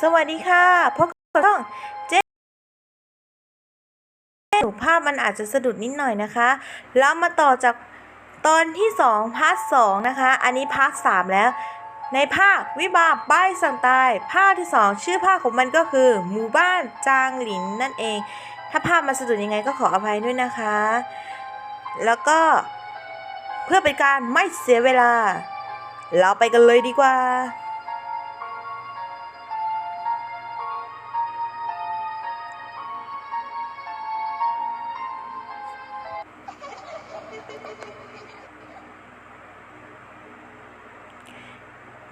สวัสดีค่ะพบกับช่องเจ๊หนูภาพมันอาจจะสะดุดนิดหน่อยนะคะ แล้วมาต่อจากตอนที่2พาร์ทสองนะคะ อันนี้พาร์ทสามแล้ว ในภาควิบากป้ายสั่งตาย ภาคที่ 2 ชื่อภาคของมันก็คือ หมู่บ้านจางหลินนั่นเอง ถ้าภาพมาสะดุดยังไงก็ขออภัยด้วยนะคะ แล้วก็เพื่อเป็นการไม่เสียเวลา เราไปกันเลยดีกว่า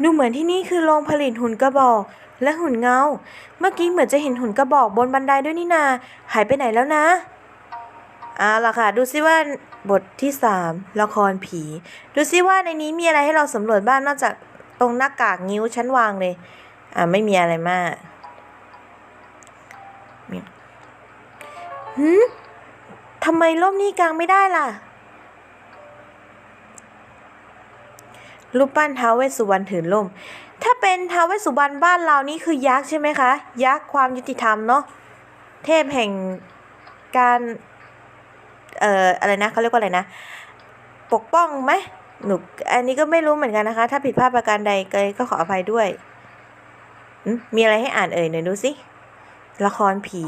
ดูเหมือนที่นี่คือโรงผลิตหุ่นกระบอก และหุ่นเงา เมื่อกี้เหมือนจะเห็นหุ่นกระบอกบนบันไดด้วยนี่นา หายไปไหนแล้วนะเอาล่ะค่ะ ดูซิว่าบทที่สามละครผี ดูซิว่าในนี้มีอะไรให้เราสำรวจบ้างนอกจากตรงหน้ากากนิ้วชั้นวางเลย อ่าไม่มีอะไรมากหืมทำไมร่มนี้กลางไม่ได้ล่ะ รูปปั้นท้าวเวสสุวรรณถือล่ม ถ้าเป็นท้าวเวสสุวรรณบ้านเรานี่คือยักษ์ใช่ไหมคะ ยักษ์ความยุติธรรมเนาะเทพแห่งการเอ่ออะไรนะเขาเรียกว่าอะไรนะ ปกป้องไหมหนูอันนี้ก็ไม่รู้เหมือนกันนะคะ ถ้าผิดพลาดประการใดก็ขออภัยด้วยอืมมีอะไรให้อ่านเอ่ยหน่อยดูสิละครผี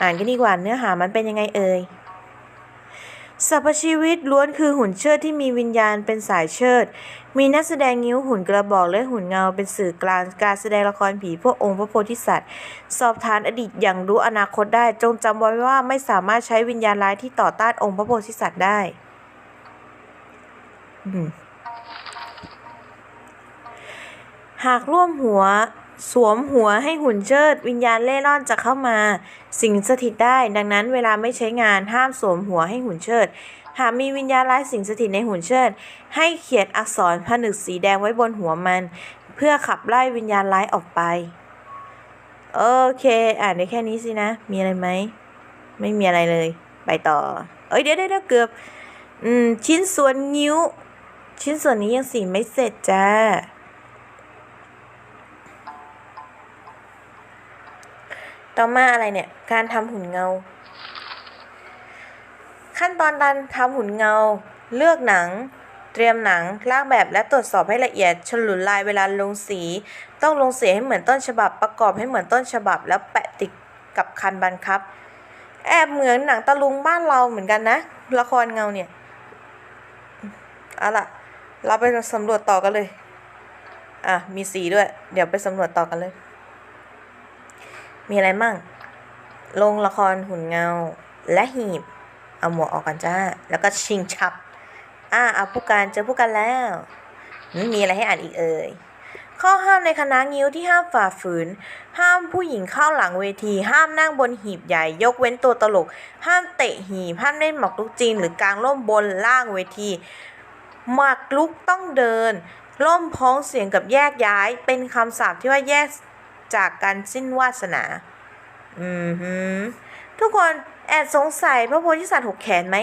อ่านกันดีกว่าเนื้อหามันเป็นยังไงเอ่ย สรรพชีวิตล้วนคือหุ่นเชิดที่มีวิญญาณเป็นสายเชิด มีนักแสดงนิ้วหุ่นกระบอกและหุ่นเงาเป็นสื่อกลางการแสดงละครผีพวกองค์พระโพธิสัตว์ สอบทานอดีตอย่างรู้อนาคตได้ จงจำไว้ว่าไม่สามารถใช้วิญญาณร้ายที่ต่อต้านองค์พระโพธิสัตว์ได้หากร่วมหัว สวมหัวให้หุ่นเชิด วิญญาณเล่ร่อนจะเข้ามา สิงสถิตได้ ดังนั้นเวลาไม่ใช้งานห้ามสวมหัวให้หุ่นเชิด หากมีวิญญาณร้ายสิงสถิตในหุ่นเชิด ให้เขียนอักษรผนึกสีแดงไว้บนหัวมัน เพื่อขับไล่วิญญาณร้ายออกไป โอเค อ่านได้แค่นี้สินะ มีอะไรไหม ไม่มีอะไรเลย ไปต่อ เอ้ยเดี๋ยวเดี๋ยวเดี๋ยวเกือบ อืม ชิ้นส่วนนิ้ว ชิ้นส่วนนี้ยังสีไม่เสร็จจ้า ต่อมาอะไรเนี่ย การทำหุ่นเงา ขั้นตอนการทำหุ่นเงา เลือกหนัง เตรียมหนังลากแบบและตรวจสอบให้ละเอียด ฉลุลายเวลาลงสี ต้องลงสีให้เหมือนต้นฉบับ ประกอบให้เหมือนต้นฉบับ แล้วแปะติดกับคันบันครับ แอบเหมือนหนังตะลุงบ้านเราเหมือนกันนะ ละครเงาเนี่ยเอาล่ะ เราไปสำรวจต่อกันเลย อะ มีสีด้วย เดี๋ยวไปสำรวจต่อกันเลย มีอะไรมั่งลงละครหุ่นเงา และหีบ เอาหมวกออกกันจ้า แล้วก็ชิงชับ อ่าเอาผู้การเจอผู้กันแล้ว มีอะไรให้อ่านอีกเอ่ย ข้อห้ามในคณะงิ้วที่ห้ามฝ่าฝืน ห้ามผู้หญิงเข้าหลังเวที ห้ามนั่งบนหีบใหญ่ ยกเว้นตัวตลก ห้ามเตะหีบ ห้ามเล่นหมากรุกจีนหรือกางร่มบนล่างเวที หมากรุกต้องเดิน ร่มพ้องเสียงกับแยกย้าย เป็นคำสาปที่ว่าแยก จากการสิ้นวาสนา อืมฮึทุกคนแอบสงสัยพระโพธิสัตว์หกแขนไหม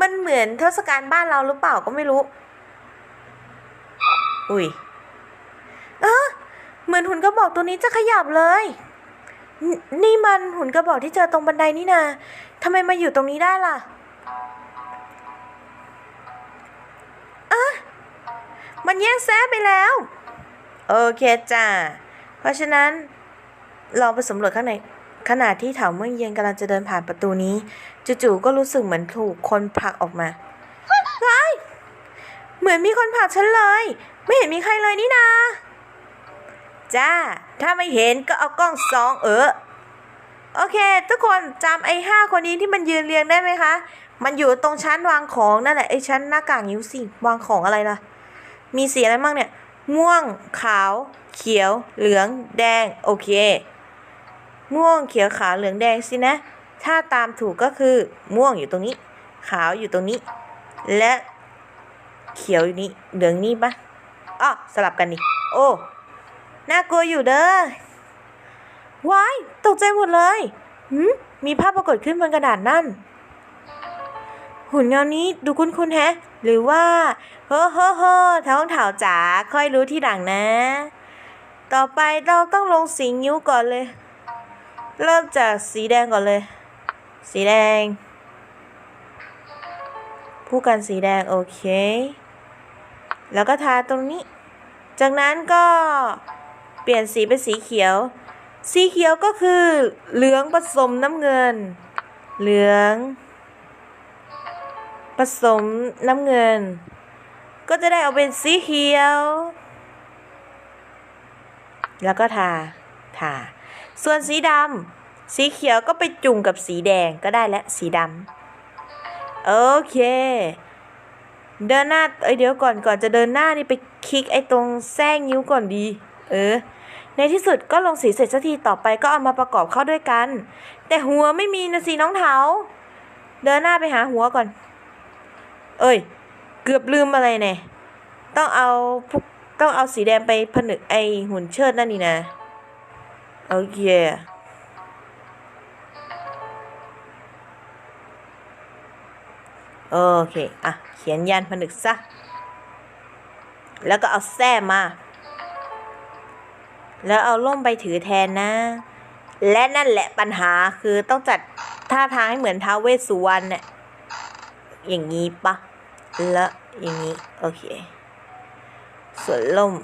มันเหมือนเทศกาลบ้านเราหรือเปล่าก็ไม่รู้ อุ้ยเออเหมือนหุ่นกระบอกตัวนี้จะขยับเลยนนี่มันหุ่นกระบอกที่เจอตรงบันไดนี่นาทำไมมาอยู่ตรงนี้ได้ล่ะอะมันแยกแซะไปแล้ว โอเคจ้า ราะฉะนั้นลองไปสำรวจข้างในขณะที่เถาเมื่อเย็นกำลังจะเดินผ่านประตูนี้ จู่ๆก็รู้สึกเหมือนถูกคนผลักออกมาเฮ้ยเหมือนมีคนผลักฉันเลย ไม่เห็นมีใครเลยนี่นาจ้า ถ้าไม่เห็นก็เอากล้องซองเออโอเค ทุกคนจำไอ้ห้าคนนี้ที่มันยืนเรียงได้ไหมคะ มันอยู่ตรงชั้นวางของนั่นแหละไอ้ชั้นหน้ากากนิ้วสิวางของอะไรล่ะ มีสีอะไรบ้างเนี่ย ม่วง ขาว เขียว เหลือง แดง โอเค ม่วง เขียว ขาว เหลือง แดงสินะ ถ้าตามถูกก็คือ ม่วงอยู่ตรงนี้ ขาวอยู่ตรงนี้ และเขียวอยู่นี่ เหลืองนี่ปะอ้อสลับกันนี่ โอ้ น่ากลัวอยู่เด้อ ว้าย ตกใจหมดเลยหืมมีภาพปรากฏขึ้นบนกระดาษนั่น หุ่นเงานี้ดูคุ้นๆแฮะ หรือว่า เฮ้อเฮ้อเฮ้อท้องเถาจ๋าค่อยรู้ที่หลังนะ ต่อไปเราต้องลงสีนิ้วก่อนเลย เริ่มจากสีแดงก่อนเลย สีแดง ผู้กันสีแดงโอเค แล้วก็ทาตรงนี้ จากนั้นก็เปลี่ยนสีเป็นสีเขียว สีเขียวก็คือเหลืองผสมน้ำเงิน เหลือง ผสมน้ำเงิน ก็จะได้เอาเป็นสีเขียว แล้วก็ทา ทา ส่วนสีดำสีเขียวก็ไปจุ่มกับสีแดงก็ได้และสีดำโอเค เดินหน้า เอ้ยเดี๋ยวก่อนก่อนจะเดินหน้านี่ไปคลิกไอ้ตรงแส้นิ้วก่อนดี เออ ในที่สุดก็ลงสีเสร็จสักทีต่อไปก็เอามาประกอบเข้าด้วยกัน แต่หัวไม่มีนะสิน้องเถาเดินหน้าไปหาหัวก่อน เอ้ย เกือบลืมอะไรเนี่ยต้องเอาพวกต้องเอาสีแดงไปผนึกไอหุ่นเชิดนั่นนี่นะโอเคโอเค อะ เขียนยันผนึกซะ แล้วก็เอาแส้มา แล้วเอาล่มไปถือแทนนะ และนั่นแหละปัญหาคือต้องจัดท่าทางให้เหมือนท้าเวสสุวรรณเนี่ยอย่างนี้ปะ แล้วอย่างนี้ โอเค ส่วนล่ม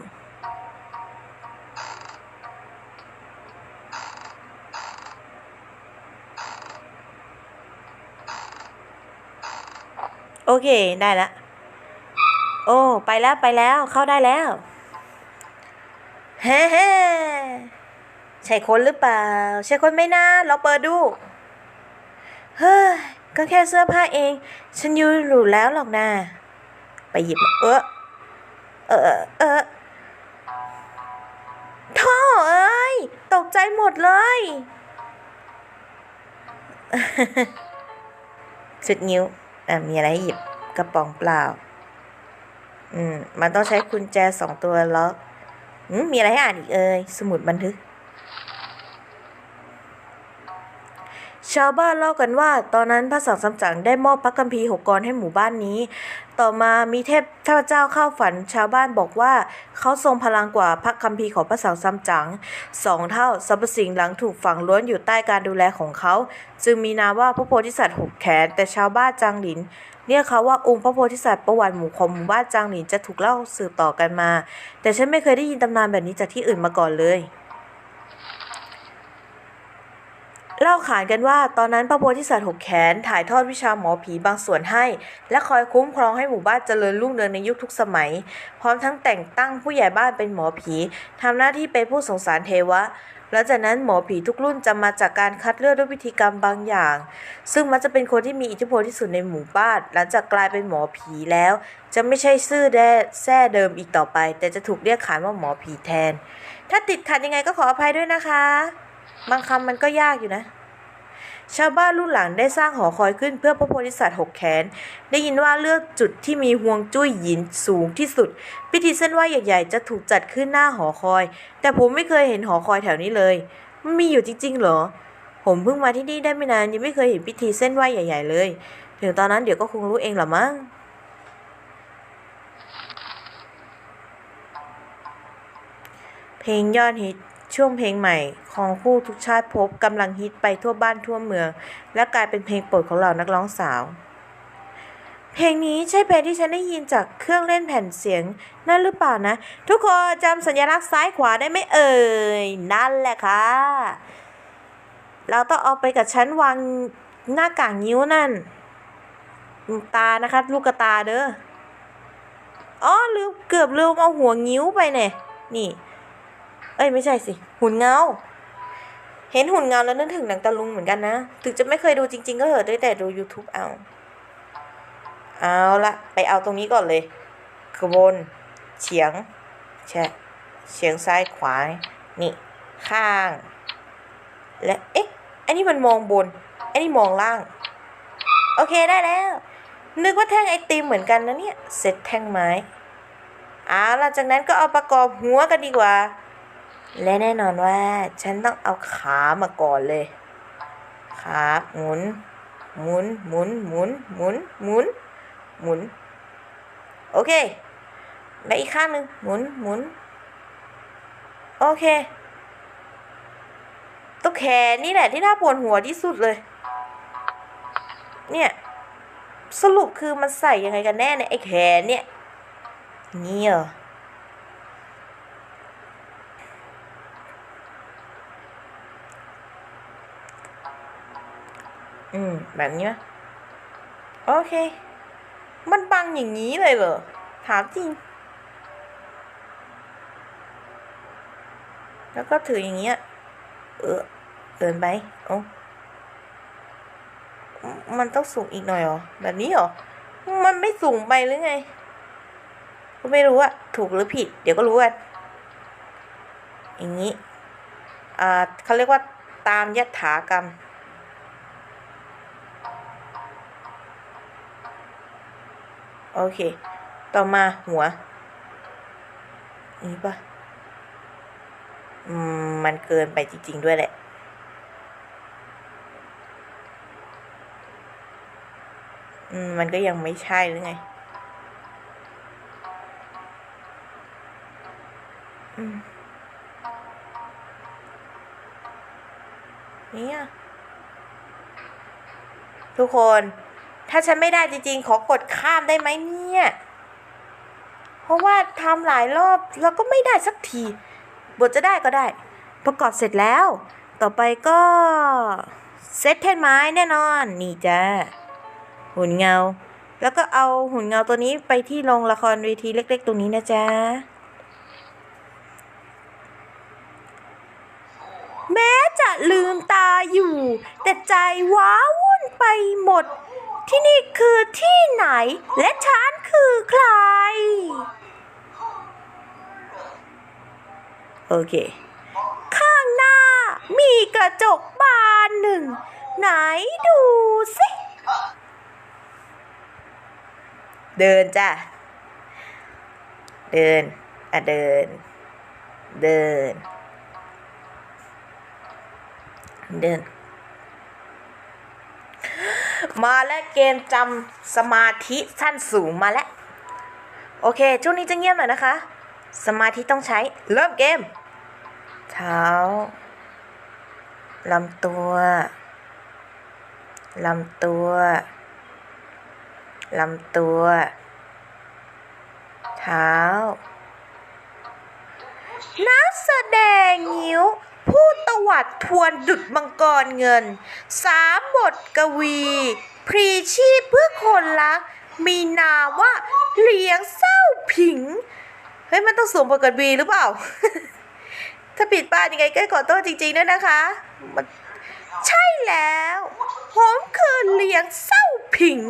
โอเค ได้ละ โอ้ ไปแล้วไปแล้ว เข้าได้แล้วเฮ้เฮ้ใช่คนหรือเปล่า ใช่คนไม่นะลองเปิดดู เฮ้ย ก็แค่เสื้อผ้าเอง ฉันยูหรูแล้วหรอกนะไปหยิบเออเออเออท่อเอ้ย ตกใจหมดเลย สุดนิ้วอะมีอะไรหยิบกระป๋องเปล่า อืม มันต้องใช้กุญแจสองตัวล็อกมมีอะไรให้อ่านอีกเอ่ย สมุดบันทึก ชาวบ้านเล่ากันว่า ตอนนั้นพระสังสำจังได้มอบพระคัมภีร์หกกรให้หมู่บ้านนี้ ต่อมามีเทพเทพเจ้าเข้าฝัน ชาวบ้านบอกว่าเขาทรงพลังกว่าพระคัมภีร์ของพระสังสำจังสองเท่าสรรพสิ่งหลังถูกฝังล้วนอยู่ใต้การดูแลของเขา จึงมีนามว่าพระโพธิสัตว์หกแขน แต่ชาวบ้านจางหลินเรียกเขาว่าองค์พระโพธิสัตว์ประวัติหมู่ของหมู่บ้านจางหลินจะถูกเล่าสืบต่อกันมา แต่ฉันไม่เคยได้ยินตำนานแบบนี้จากที่อื่นมาก่อนเลย เล่าขานกันว่าตอนนั้นพระโพธิสัตว์หกแขนถ่ายทอดวิชาหมอผีบางส่วนให้ และคอยคุ้มครองให้หมู่บ้านเจริญรุ่งเรืองในยุคทุกสมัย พร้อมทั้งแต่งตั้งผู้ใหญ่บ้านเป็นหมอผีทำหน้าที่เป็นผู้สงสารเทวะหลังจากนั้นหมอผีทุกรุ่นจะมาจากการคัดเลือกด้วยวิธีกรรมบางอย่าง ซึ่งมักจะเป็นคนที่มีอิทธิพลที่สุดในหมู่บ้าน หลังจากกลายเป็นหมอผีแล้ว จะไม่ใช่ชื่อแด้แท้เดิมอีกต่อไป แต่จะถูกเรียกขานว่าหมอผีแทน ถ้าติดขัดยังไงก็ขออภัยด้วยนะคะ บางคำมันก็ยากอยู่นะ ชาวบ้านรุ่นหลังได้สร้างหอคอยขึ้นเพื่อพระโพธิสัตว์หกแขน ได้ยินว่าเลือกจุดที่มีห่วงจุ้ยหยินสูงที่สุด พิธีเส้นไหว้ใหญ่ๆ จะถูกจัดขึ้นหน้าหอคอย แต่ผมไม่เคยเห็นหอคอยแถวนี้เลยมันมีอยู่จริงๆเหรอ ผมเพิ่งมาที่นี่ได้ไม่นานยังไม่เคยเห็นพิธีเส้นไหว้ใหญ่ ๆ เลย ถึงตอนนั้นเดี๋ยวก็คงรู้เองหละมั้งเพลงยอดฮิต ช่วงเพลงใหม่ของคู่ทุกชาติพบกำลังฮิตไปทั่วบ้านทั่วเมือง และกลายเป็นเพลงโปรดของเหล่านักร้องสาว เพลงนี้ใช่เพลงที่ฉันได้ยินจากเครื่องเล่นแผ่นเสียงนั่นหรือเปล่านะ ทุกคนจำสัญลักษณ์ซ้ายขวาได้ไหมเอ่ย นั่นแหละค่ะ เราต้องเอาไปกับชั้นวางหน้ากากนิ้วนั่น ตานะคะ ลูกตาเด้ออ๋อลืมเกือบลืมเอาหัวงิ้วไปเนี่ยนี่ เอ้ยไม่ใช่สิ หุ่นเงา เห็นหุ่นเงาแล้วนึกถึงหนังตะลุงเหมือนกันนะ ถึงจะไม่เคยดูจริง ๆ ก็เถอะได้แต่ดู YouTube เอา เอาละไปเอาตรงนี้ก่อนเลยขบวนเฉียงแช่เฉียงซ้ายขวา นี่ ข้าง และเอ๊ะอันนี้มันมองบน อันนี้มองล่าง โอเคได้แล้ว นึกว่าแท่งไอติมเหมือนกันนะเนี่ย เสร็จแท่งไม้เอาหล่ะจากนั้นก็เอาประกอบหัวกันดีกว่า และแน่นอนว่าฉันต้องเอาขามาก่อนเลย ขาหมุน หมุน หมุน หมุน หมุน หมุน หมุน โอเค และอีกข้างหนึ่งหมุน หมุน โอเคตัวแขนนี่แหละที่น่าปวดหัวที่สุดเลย เนี่ย สรุปคือมันใส่ยังไงกันแน่เนี่ยไอ้แขนเนี่ย เนี่เหร ม แบบนี้ไหมโอเค มันบังอย่างนี้เลยเหรอ ถามจริง แล้วก็ถืออย่างเงี้ย เออเกินไปโอ้มันต้องสูงอีกหน่อยเหรอ แบบนี้เหรอ มันไม่สูงไปหรือไง ก็ไม่รู้อะถูกหรือผิด เดี๋ยวก็รู้กันอย่างนี้ อ่าเขาเรียกว่าตามยถากรรม โอเค ต่อมาหัว นี่ปะมันเกินไปจริง ๆ ด้วยแหละ มันก็ยังไม่ใช่หรือไงเนี่ยทุกคน ถ้าฉันไม่ได้จริงๆ ขอกดข้ามได้ไหมเนี่ย เพราะว่าทำหลายรอบแล้วก็ไม่ได้สักที บทจะได้ก็ได้ ประกอบเสร็จแล้ว ต่อไปก็เซตแท่นไม้แน่นอน นี่จ้าหุ่นเงา แล้วก็เอาหุ่นเงาตัวนี้ไปที่โรงละครเวทีเล็ก ๆ ตรงนี้นะจ๊ะแม้จะลืมตาอยู่ แต่ใจว้าวุ่นไปหมด ที่นี่คือที่ไหน และฉันคือใคร โอเค ข้างหน้ามีกระจกบานหนึ่ง ไหนดูสิ เดินจ้ะ เดิน อะเดิน เดิน เดิน มาแล้วเกมจำสมาธิสั้นสูงมาแล้ว โอเค ช่วงนี้จะเงียบหน่อยนะคะ สมาธิต้องใช้ เริ่มเกม เท้าลำตัวลำตัวลำตัว เท้า นักแสดงงิ้ว ผู้ตวัดทวนดุดมังกรเงิน สามบทกวี พรีชีพเพื่อคนรัก มีนามว่าเลียงเศร้าผิง เฮ้ย มันต้องสวมบทกับบีหรือเปล่า ถ้าผิดพลายังไงก็ขอโทษจริงๆด้วยนะคะมันใช่แล้ว ผมคือเลียงเศร้าผิง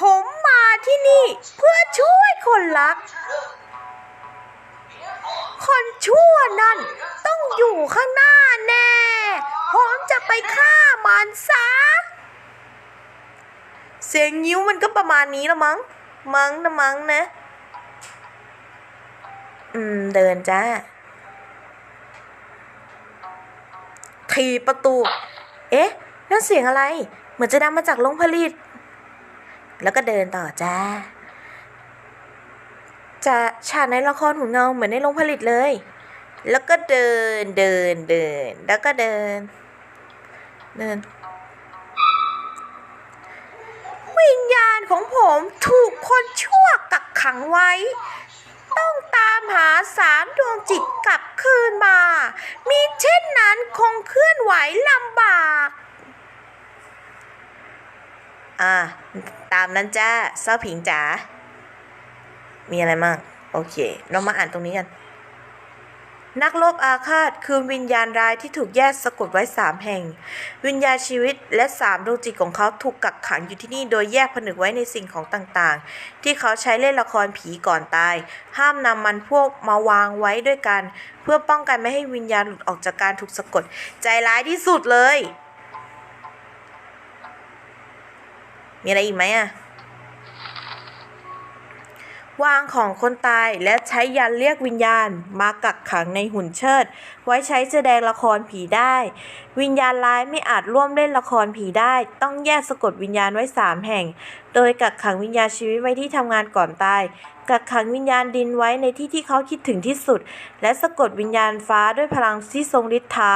ผมมาที่นี่เพื่อช่วยคนรัก คนชั่วนั่นต้องอยู่ข้างหน้าแน่ผมจะไปฆ่ามันซะ เสียงยิ้วมันก็ประมาณนี้ละมั้ง มั้งนะมั้งนะ อืม เดินจ้าทีประตู เอ๊ะ นั่นเสียงอะไร เหมือนจะดังมาจากโรงผลิต แล้วก็เดินต่อจ้า จะฉากในละครหุ่นเงาเหมือนในโรงผลิตเลย แล้วก็เดินเดินเดิน แล้วก็เดิน เดิน วิญญาณของผมถูกคนชั่วกักขังไว้ ต้องตามหาสารดวงจิตกลับคืนมา มีเช่นนั้นคงเคลื่อนไหวลำบาก อ่า ตามนั้นจ้าเศร้าผิงจ๋า มีอะไรมั่งโอเค เรามาอ่านตรงนี้กัน นักลบอาฆาตคือวิญญาณร้ายที่ถูกแยกสะกดไว้สามแห่ง วิญญาณชีวิตและสามดวงจิตของเขาถูกกักขังอยู่ที่นี่โดยแยกผนึกไว้ในสิ่งของต่างๆ ที่เขาใช้เล่นละครผีก่อนตาย ห้ามนำมันพวกมาวางไว้ด้วยกัน เพื่อป้องกันไม่ให้วิญญาณหลุดออกจากการถูกสะกด ใจร้ายที่สุดเลย มีอะไรอีกไหมอะ วางของคนตายและใช้ยันเรียกวิญญาณ มากักขังในหุ่นเชิด ไว้ใช้แสดงละครผีได้ วิญญาณร้ายไม่อาจร่วมเล่นละครผีได้ ต้องแยกสะกดวิญญาณไว้สามแห่ง โดยกักขังวิญญาณชีวิตไว้ที่ทำงานก่อนตาย กักขังวิญญาณดินไว้ในที่ที่เขาคิดถึงที่สุด และสะกดวิญญาณฟ้าด้วยพลังที่ทรงฤทธา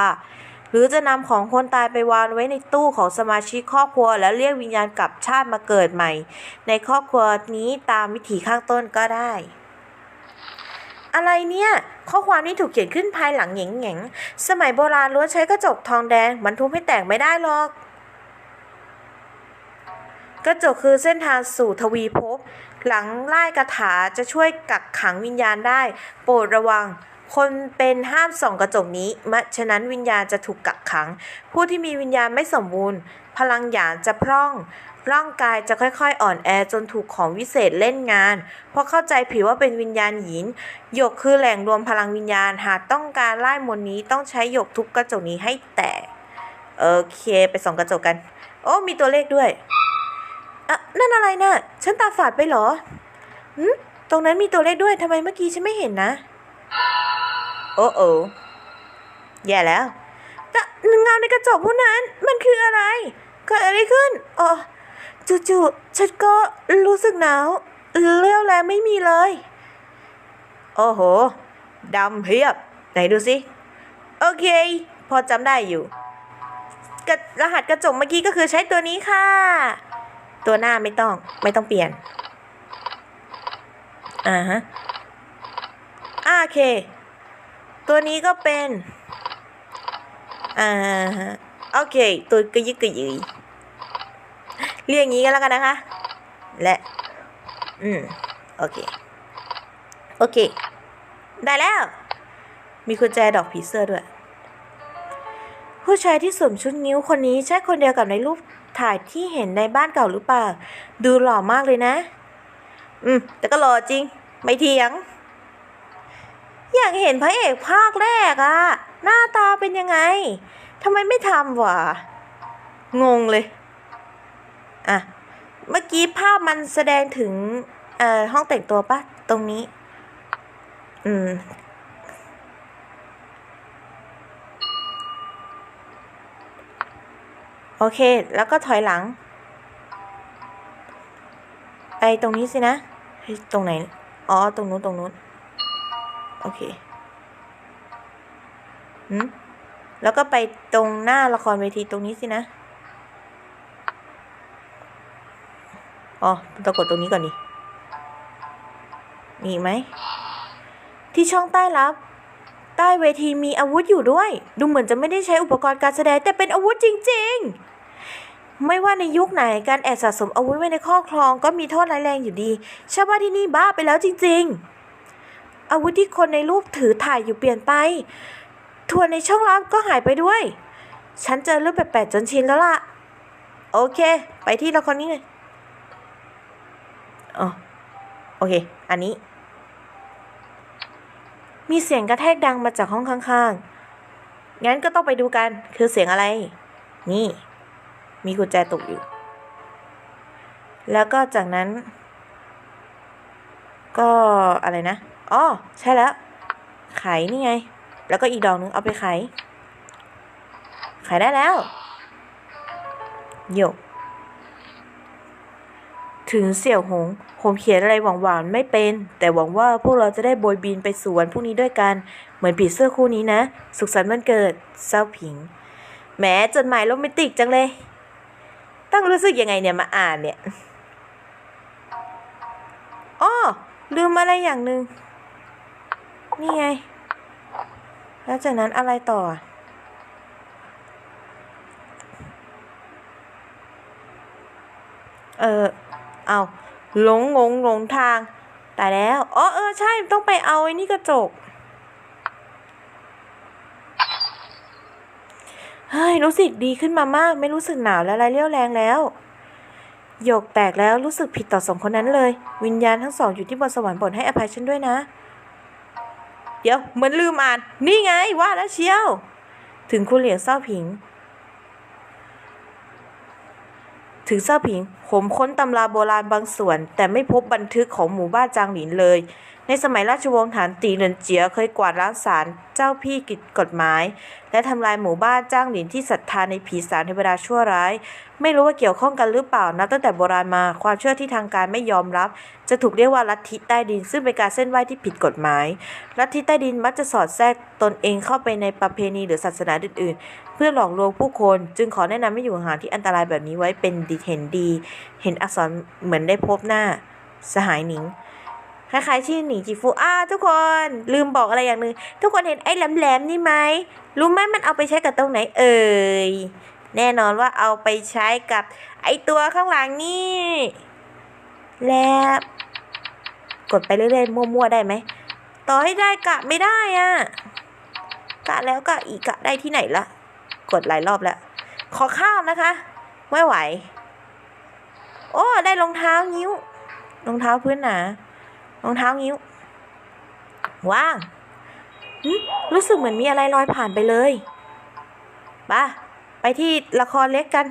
หรือจะนำของคนตายไปวางไว้ในตู้ของสมาชิกครอบครัว แล้วเรียกวิญญาณกลับชาติมาเกิดใหม่ ในครอบครัวนี้ตามวิถีข้างต้นก็ได้ อะไรเนี่ย ข้อความนี้ถูกเขียนขึ้นภายหลังเหง่งๆสมัยโบราณล้วนใช้กระจกทองแดงมันทุบให้แตกไม่ได้หรอกกระจกคือเส้นทางสู่ทวีภพ หลังไล่กระถาจะช่วยกักขังวิญญาณได้ โปรดระวัง คนเป็นห้ามส่องกระจกนี้มะฉะนั้นวิญญาณจะถูกกักขัง ผู้ที่มีวิญญาณไม่สมบูรณ์ พลังหยางจะพร่อง ร่างกายจะค่อยๆ อ่อนแอจนถูกของวิเศษเล่นงาน เพราะเข้าใจผิดว่าเป็นวิญญาณหญิงหยกคือแหล่งรวมพลังวิญญาณ หากต้องการไล่มนนี้ต้องใช้หยกทุบกระจกนี้ให้แตก โอเคไปส่องกระจกกัน โอ้มีตัวเลขด้วยอะนั่นอะไรนะ่ะฉันตาฝาดไปเหรอหืมตรงนั้นมีตัวเลขด้วยทำไมเมื่อกี้ฉันไม่เห็นนะ โอ้โอแย่แล้วแต่เงาในกระจกพวกนั้นมันคืออะไรเกิดอะไรขึ้นอ๋อจู่ๆฉันก็รู้สึกหนาวเรี่ยวแรไม่มีเลย โอ้โหดำเพียบ ไหนดูสิ โอเค พอจำได้อยู่กระรหัสกระจกเมื่อกี้ก็คือใช้ตัวนี้ค่ะ ตัวหน้าไม่ต้องไม่ต้องเปลี่ยนอ่าฮะ อ่าโอเคตัวนี้ก็เป็นอ่าโอเค ตัวกระยึกกระยืยเรียกอย่างนี้กันแล้วกันนะคะ และอืมโอเค โอเค ได้แล้ว มีกุญแจดอกผีเสื้อด้วย ผู้ชายที่สวมชุดนิ้วคนนี้ใช่คนเดียวกับในรูปถ่ายที่เห็นในบ้านเก่าหรือเปล่า ดูหล่อมากเลยนะ อืม แต่ก็หล่อจริง ไม่เถียง อยากเห็นพระเอกภาคแรกอะหน้าตาเป็นยังไงทำไมไม่ทำวะงงเลยอะเมื่อกี้ภาพมันแสดงถึงเอ่อห้องแต่งตัวปะตรงนี้ อืมโอเค แล้วก็ถอยหลังไปตรงนี้สินะ ตรงไหน อ๋อ ตรงนู้น ตรงนู้น โอเคหืมแล้วก็ไปตรงหน้าละครเวทีตรงนี้สินะ อ๋อต้องกดตรงนี้ก่อนดิมีไหม ที่ช่องใต้รับ ใต้เวทีมีอาวุธอยู่ด้วย ดูเหมือนจะไม่ได้ใช้อุปกรณ์การแสดงแต่เป็นอาวุธจริง ๆไม่ว่าในยุคไหนการแอบสะสมอาวุธไว้ในครอบครองก็มีโทษร้ายแรงอยู่ดี ชาวบ้านที่นี่บ้าไปแล้วจริง ๆ อาวุธที่คนในรูปถือถ่ายอยู่เปลี่ยนไปทัวนในช่องลับก็หายไปด้วย ฉันเจอเรื่องแปลกๆจนชินแล้วล่ะ โอเค ไปที่ละครนี้เลยอ๋อโอเค อันนี้ มีเสียงกระแทกดังมาจากห้องข้างๆ งั้นก็ต้องไปดูกัน คือเสียงอะไร นี่ มีกุญแจตกอยู่ แล้วก็จากนั้น ก็อะไรนะ อ๋อใช่แล้ว ไขนี่ไง แล้วก็อีกดอกนึงเอาไปไข ไขได้แล้วโยกถึงเสี่ยวหง ผมเขียนอะไรหวานๆไม่เป็น แต่หวังว่าพวกเราจะได้โบยบินไปสู่วันพรุ่งนี้ด้วยกัน เหมือนผีเสื้อคู่นี้นะ สุขสันต์วันเกิดเศร้าผิง แหมจดหมายโรแมนติกจังเลย ตั้งรู้สึกยังไงเนี่ยมาอ่านเนี่ยอ้อลืมอะไรอย่างหนึ่ง นี่ไง แล้วจากนั้นอะไรต่อ เออ เอาหลงงงหลงทาง ตายแล้ว อ๋อ เออ ใช่ ต้องไปเอาไอ้นี่กระจก เฮ้ย รู้สึกดีขึ้นมามาก ไม่รู้สึกหนาวและไรเรี่ยวแรงแล้วหยกแตกแล้วรู้สึกผิดต่อสองคนนั้นเลย วิญญาณทั้งสองอยู่ที่บนสวรรค์โปรดให้อภัยฉันด้วยนะ เดี๋ยวเหมือนลืมอ่าน นี่ไงว่าแล้วเชียว ถึงคุณเหลียงเศร้าผิง ถึงเศร้าผิง ผมค้นตำราโบราณบางส่วน แต่ไม่พบบันทึกของหมู่บ้านจางหลินเลย ในสมัยราชวงศ์ฐานตีเหรินเจียเคยกวาดล้างศาลเจ้าพี่กิจกฎหมาย และทำลายหมู่บ้านจ้างหลินที่ศรัทธาในผีสางเทวดาชั่วร้าย ไม่รู้ว่าเกี่ยวข้องกันหรือเปล่านะตั้งแต่โบราณมาความเชื่อที่ทางการไม่ยอมรับ จะถูกเรียกว่าลัทธิใต้ดิน ซึ่งเป็นการเส้นไหว้ที่ผิดกฎหมายลัทธิใต้ดินมักจะสอดแทรกตนเองเข้าไปในประเพณีหรือศาสนาอื่นๆ พื่อหลอกลวงผู้คนจึงขอแนะนำให้อยู่ห่างที่อันตรายแบบนี้ไว้เป็นดีเห็นดี เห็นอักษรเหมือนได้พบหน้าสหายหนิงคล้ายๆชื่อหนิงจีฟูอ้าทุกคนลืมบอกอะไรอย่างหนึ่งทุกคนเห็นไอ้แหลมๆนี่ไหมรู้ไหมมันเอาไปใช้กับตรงไหนเอ่ยแน่นอนว่าเอาไปใช้กับไอ้ตัวข้างหลังนี่แล้วกดไปเรื่อยๆมั่วๆได้ไหมต่อให้ได้กะไม่ได้อะกะแล้วกะอีกกะได้ที่ไหนละ กดหลายรอบแล้ว ขอข้ามนะคะ ไม่ไหว โอ้ ได้รองเท้านิ้ว รองเท้าพื้นหนารองเท้านิ้ว ว่างรู้สึกเหมือนมีอะไรลอยผ่านไปเลยปะไปที่ละครเล็กกัน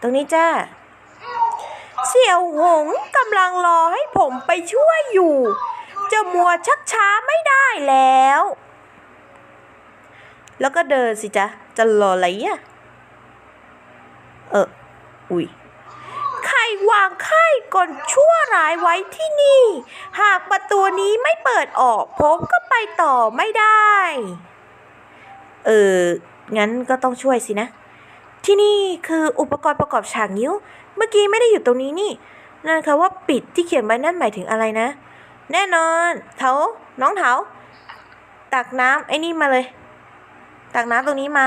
ตรงนี้จ้า เสี่ยวหงกำลังรอให้ผมไปช่วยอยู่ จะมัวชักช้าไม่ได้แล้ว แล้วก็เดินสิจ๊ะ จะรออะไรอะเออ อุ้ยใครวางค่ายกลชั่วร้ายไว้ที่นี่ หากประตูนี้ไม่เปิดออก ผมก็ไปต่อไม่ได้ เออ งั้นก็ต้องช่วยสินะ ที่นี่คืออุปกรณ์ประกอบฉากนิ้ว เมื่อกี้ไม่ได้อยู่ตรงนี้นี่ นั่นค่ะว่าปิดที่เขียนไว้นั่นหมายถึงอะไรนะ แน่นอน เถาน้องเถาตักน้ำไอ้นี่มาเลย ตักน้ำตรงนี้มา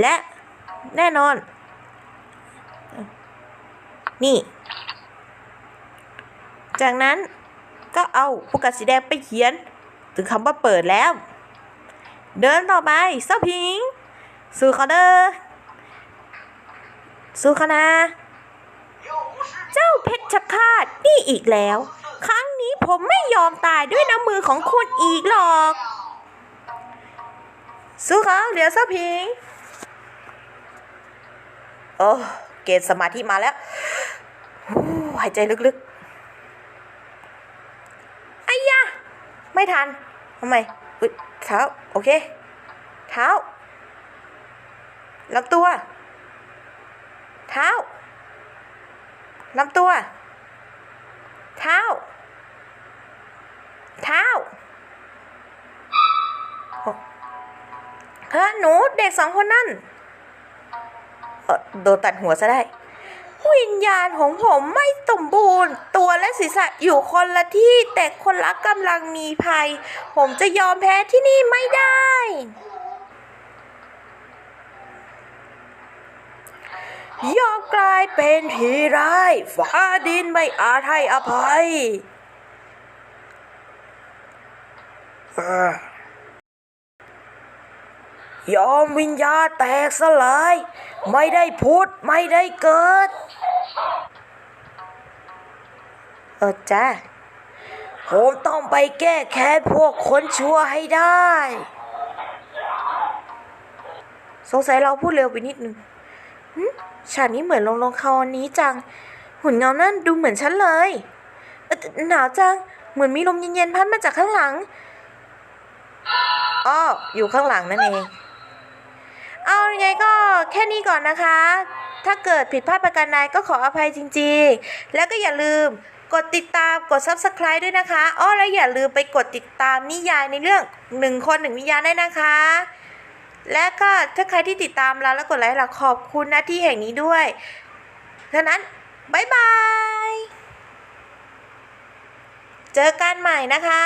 และแน่นอน นี่ จากนั้นก็เอาปากกาสีแดงไปเขียน ถึงคำว่าเปิดแล้ว เดินต่อไปเซ้าพิง สู่เขาเดอร์สู่คณาเจ้าเพชรฆาตนี่อีกแล้ว ครั้งนี้ผมไม่ยอมตายด้วยน้ำมือของคุณอีกหรอก สู้เขาเหลือเซ้าพิง โอ้ เกณฑ์สมาธิมาแล้วหายใจลึกๆไอ้ยะ ไม่ทันทำไมอุ๊ยเท้า โอเค เท้าลำตัว เท้าลำตัว เท้า เท้า เฮ้ยหนูเด็กสองคนนั่นเอ่อโดนตัดหัวซะได้ วิญญาณของผมไม่สมบูรณ์ ตัวและศีรษะอยู่คนละที่แต่คนรักกำลังมีภัย ผมจะยอมแพ้ที่นี่ไม่ได้ ยอมกลายเป็นผีร้ายฟ้าดินไม่อาจให้อภัย ยอมวิญญาแตกสลาย ไม่ได้พูดไม่ได้เกิด เออจ้าผมต้องไปแก้แค้นพวกคนชั่วให้ได้ สงสัยเราพูดเร็วไปนิดนึงฉากนี้เหมือนลงลงคาวันนี้จัง หุ่นเงานั่นดูเหมือนฉันเลยเหนาวจัง เหมือนมีลมเย็นๆพัดมาจากข้างหลังอ้ออยู่ข้างหลังนั่นเอง เอายังไงก็แค่นี้ก่อนนะคะ ถ้าเกิดผิดพลาดประการใดก็ขออภัยจริงๆ แล้วก็อย่าลืมกดติดตามกด subscribe ด้วยนะคะอ้อแล้วอย่าลืมไปกดติดตามนิยายในเรื่องหนึ่งคนหนึ่งวิญญาณได้นะคะ และก็ถ้าใครที่ติดตามเราแล้วกดไลค์เราขอบคุณหน้าที่แห่งนี้ด้วยดังนั้นบายบาย เจอกันใหม่นะคะ